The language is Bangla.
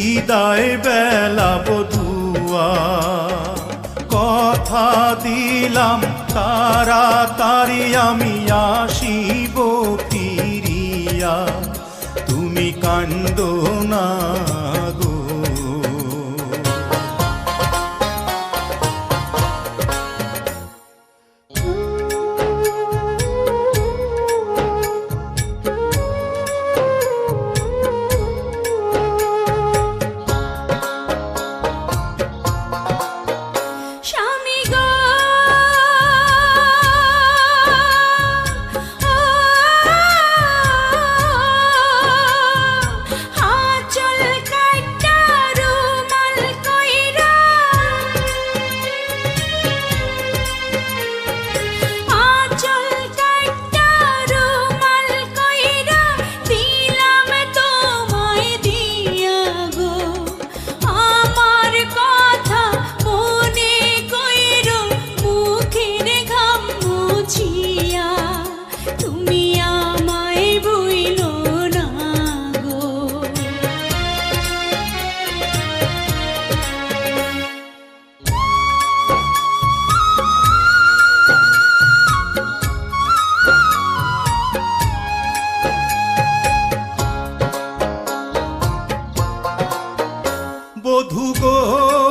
বিদায় বেলা বধুয়া। কথা দিলাম তারা তারি আমি আসিব তিরিয়া। তুমি কান্দ না। Oh.